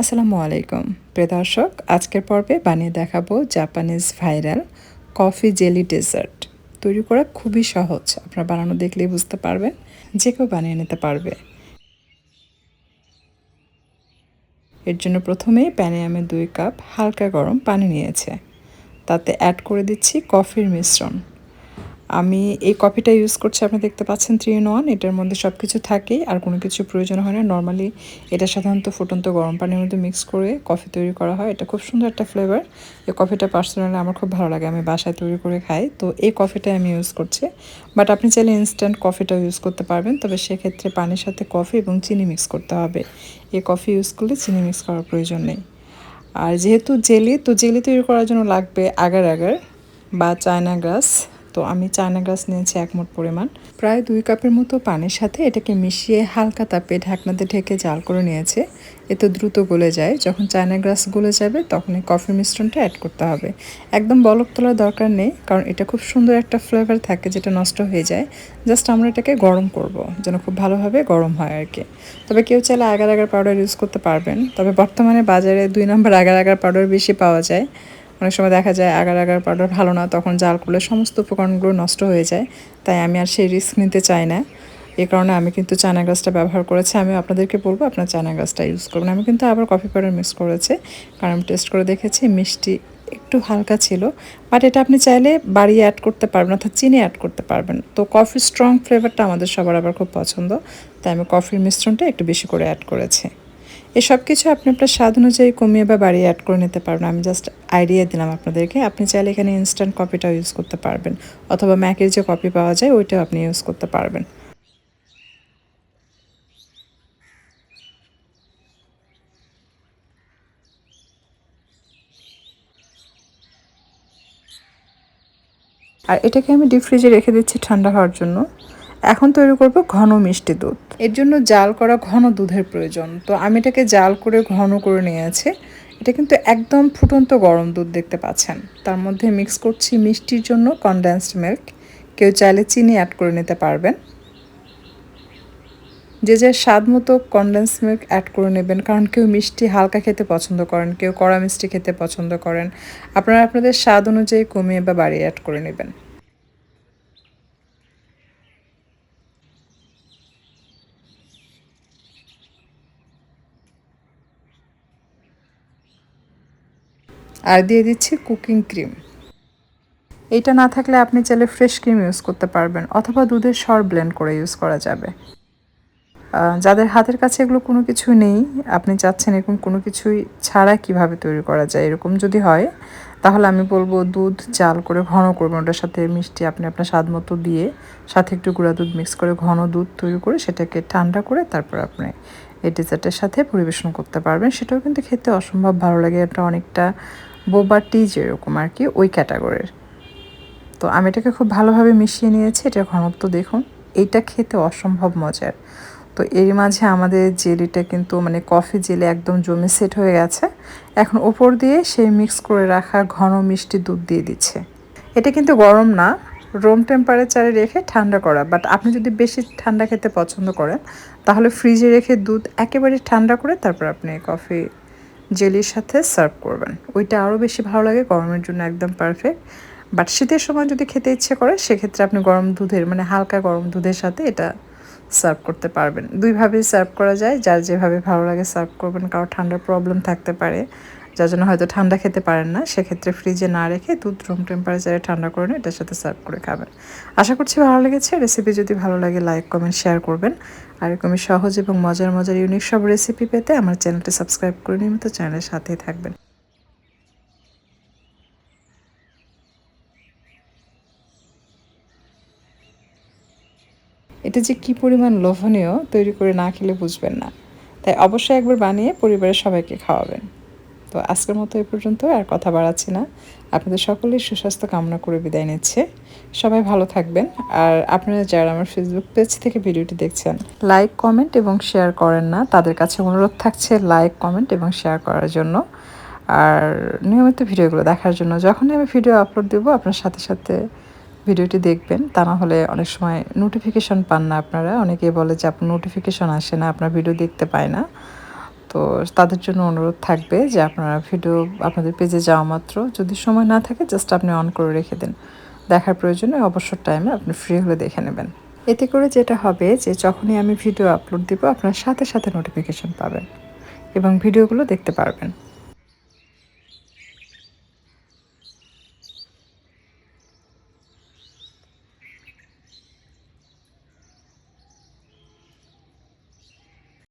আসসালামু আলাইকুম। প্রিয় দর্শক, আজকের পর্বে বানিয়ে দেখাবো Japanese viral coffee jelly dessert. তৈরি করা খুবই সহজ, আপনারা বানানো দেখলেই বুঝতে পারবেন, যে কেউ বানিয়ে নিতে পারবে। এর জন্য প্রথমেই প্যানে আমি দুই কাপ হালকা গরম পানি নিয়েছে। তাতে অ্যাড করে দিচ্ছি কফির মিশ্রণ। আমি এই কফিটা ইউজ করছি, আপনি দেখতে পাচ্ছেন থ্রি ইন ওয়ান এটার মধ্যে সব কিছু থাকেই, আর কোনো কিছু প্রয়োজন হয় না। নর্মালি এটা সাধারণত ফুটন্ত গরম পানির মধ্যে মিক্স করে কফি তৈরি করা হয়। এটা খুব সুন্দর একটা ফ্লেভার এই কফিটা পার্সোনালি আমার খুব ভালো লাগে, আমি বাসায় তৈরি করে খাই। তো এই কফিটাই আমি ইউজ করছি। বাট আপনি চাইলে ইনস্ট্যান্ট কফিটাও ইউজ করতে পারবেন। তবে সেক্ষেত্রে পানির সাথে কফি এবং চিনি মিক্স করতে হবে। এই কফি ইউজ করলে চিনি মিক্স করার প্রয়োজন নেই। আর যেহেতু জেলি, তো জেলি তৈরি করার জন্য লাগবে আগার আগার বা চায়না গ্রাস। তো আমি চায়না গ্লাস নিয়েছি এক মোট পরিমাণ। প্রায় দুই কাপের মতো পানির সাথে এটাকে মিশিয়ে হালকা তাপে ঢাকনাতে ঢেকে জাল করে নিয়েছে। এতে দ্রুত গলে যায়। যখন চায়না গ্লাস গলে যাবে তখন এই কফি মিশ্রণটা অ্যাড করতে হবে। একদম বলক তোলার দরকার নেই, কারণ এটা খুব সুন্দর একটা ফ্লেভার থাকে যেটা নষ্ট হয়ে যায়। জাস্ট আমরা এটাকে গরম করব, যেন খুব ভালোভাবে গরম হয় আর কি তবে কেউ চাইলে আগার আগার পাউডার ইউজ করতে পারবেন। তবে বর্তমানে বাজারে দুই নম্বর আগার আগার পাউডার বেশি পাওয়া যায়। অনেক সময় দেখা যায় আগার আগার পাউডার ভালো না, তখন জাল করলে সমস্ত উপকরণগুলো নষ্ট হয়ে যায়। তাই আমি আর সেই রিস্ক নিতে চাই না। এ কারণে আমি কিন্তু চায়না গাছটা ব্যবহার করেছি। আমি আপনাদেরকে বলব, আপনার চায়না গাছটা ইউজ করবেন। আমি কিন্তু আবার কফি পাউডার মিক্স করেছি, কারণ আমি টেস্ট করে দেখেছি, মিষ্টি একটু হালকা ছিল। বাট এটা আপনি চাইলে বাড়িয়ে অ্যাড করতে পারবেন, অর্থাৎ চিনি অ্যাড করতে পারবেন। তো কফি স্ট্রং ফ্লেভারটা আমাদের সবার আবার খুব পছন্দ। তাই আমি কফির মিশ্রণটা একটু বেশি করে অ্যাড করেছি। এসব কিছু আপনি আপনার স্বাদ অনুযায়ী কমিয়ে বা বাড়িয়ে অ্যাড করে নিতে পারবেন। আমি জাস্ট আইডিয়া দিলাম আপনাদেরকে। আপনি চাইলে এখানে ইনস্ট্যান্ট কপিটাও ইউজ করতে পারবেন। অথবা ম্যাকের যে কপি পাওয়া যায়, ওইটাও আপনি ইউজ করতে পারবেন। আর এটাকে আমি ডিপ ফ্রিজে রেখে দিচ্ছি ঠান্ডা হওয়ার জন্য। এখন তৈরি করব ঘন মিষ্টি দুধ। এর জন্য জাল করা ঘন দুধের প্রয়োজন। তো আমি এটাকে জাল করে ঘন করে নিয়েছি। এটা কিন্তু একদম ফুটন্ত গরম দুধ দেখতে পাচ্ছেন। তার মধ্যে মিক্স করছি মিষ্টির জন্য কনডেন্সড মিল্ক কেউ চাইলে চিনি অ্যাড করে নিতে পারবেন। যে যে স্বাদ মতো কনডেন্স মিল্ক অ্যাড করে নেবেন, কারণ কেউ মিষ্টি হালকা খেতে পছন্দ করেন, কেউ কড়া মিষ্টি খেতে পছন্দ করেন। আপনারা আপনাদের স্বাদ অনুযায়ী কমিয়ে বা বাড়িয়ে অ্যাড করে নেবেন। আর দিয়ে দিচ্ছি কুকিং ক্রিম। এইটা না থাকলে আপনি চাইলে ফ্রেশ ক্রিম ইউজ করতে পারবেন, অথবা দুধের সর ব্লেন্ড করে ইউজ করা যাবে। যাদের হাতের কাছে এগুলো কোনো কিছু নেই, আপনি চাচ্ছেন এরকম কোনো কিছুই ছাড়া কীভাবে তৈরি করা যায় এরকম যদি হয়, তাহলে আমি বলব দুধ চাল করে ঘন করবেন, ওটার সাথে মিষ্টি আপনি আপনার স্বাদ মতো দিয়ে সাথে একটু গুঁড়া দুধ মিক্স করে ঘন দুধ তৈরি করে সেটাকে ঠান্ডা করে তারপর আপনি এই ডেজার্টের সাথে পরিবেশন করতে পারবেন। সেটাও কিন্তু খেতে অসম্ভব ভালো লাগে, এটা অনেকটা বোবা টি যেরকম আর কি, ওই ক্যাটাগরির। তো আমি এটাকে খুব ভালোভাবে মিশিয়ে নিয়েছি এটার ঘনত্ব দেখুন। এইটা খেতে অসম্ভব মজার। তো এর মাঝে আমাদের জেলিটা কিন্তু মানে কফি জেলি একদম জমে সেট হয়ে গেছে। এখন ওপর দিয়ে সেই মিক্স করে রাখা ঘন মিষ্টি দুধ দিয়ে দিচ্ছে। এটা কিন্তু গরম না, রুম টেম্পারেচারে রেখে ঠান্ডা করা। বাট আপনি যদি বেশি ঠান্ডা খেতে পছন্দ করেন, তাহলে ফ্রিজে রেখে দুধ একেবারে ঠান্ডা করে তারপর আপনি কফি জেলির সাথে সার্ভ করবেন। ওইটা আরও বেশি ভালো লাগে, গরমের জন্য একদম পারফেক্ট বাট শীতের সময় যদি খেতে ইচ্ছে করে, সেক্ষেত্রে আপনি গরম দুধের মানে হালকা গরম দুধের সাথে এটা সার্ভ করতে পারবেন। দুইভাবেই সার্ভ করা যায়, যার যেভাবে ভালো লাগে সার্ভ করবেন, কারও ঠান্ডার প্রবলেম থাকতে পারে। যার জন্য হয়তো ঠান্ডা খেতে পারেন না, সেক্ষেত্রে ফ্রিজে না রেখে দুধ রুম টেম্পারেচারে ঠান্ডা করে নিয়ে এটার সাথে সার্ভ করে খাবেন। আশা করছি ভালো লেগেছে। রেসিপি যদি ভালো লাগে লাইক কমেন্ট শেয়ার করবেন। আর এরকমই সহজ এবং মজার মজার ইউনিক সব রেসিপি পেতে আমার চ্যানেলটি সাবস্ক্রাইব করে নিয়মিত চ্যানেলের সাথেই থাকবেন। এটা যে কি পরিমাণ লোভনীয়, তৈরি করে না খেলে বুঝবেন না। তাই অবশ্যই একবার বানিয়ে পরিবারের সবাইকে খাওয়াবেন। তো আজকের মতো এ পর্যন্ত, আর কথা বাড়াচ্ছি না। আপনাদের সকলেই সুস্বাস্থ্য কামনা করে বিদায় নিচ্ছে। সবাই ভালো থাকবেন। আর আপনারা যারা আমার ফেসবুক পেজ থেকে ভিডিওটি দেখছেন লাইক কমেন্ট এবং শেয়ার করেন না, তাদের কাছে অনুরোধ থাকছে লাইক কমেন্ট এবং শেয়ার করার জন্য। আর নিয়মিত ভিডিওগুলো দেখার জন্য, যখনই আমি ভিডিও আপলোড দেবো, আপনার সাথে সাথে ভিডিওটি দেখবেন। তা না হলে অনেক সময় নোটিফিকেশন পান না আপনারা। অনেকেই বলে যে আপনার নোটিফিকেশন আসে না, আপনার ভিডিও দেখতে পায় না। তো তাদের জন্য অনুরোধ থাকবে যে আপনারা ভিডিও আপনাদের পেজে যাওয়া মাত্র। যদি সময় না থাকে জাস্ট আপনি অন করে রেখে দিন। দেখার প্রয়োজনে অবসর টাইমে আপনি ফ্রি হলে দেখে নেবেন। এতে করে যেটা হবে যে যখনই আমি ভিডিও আপলোড দিব, আপনার সাথে সাথে নোটিফিকেশান পাবেন এবং ভিডিওগুলো দেখতে পারবেন।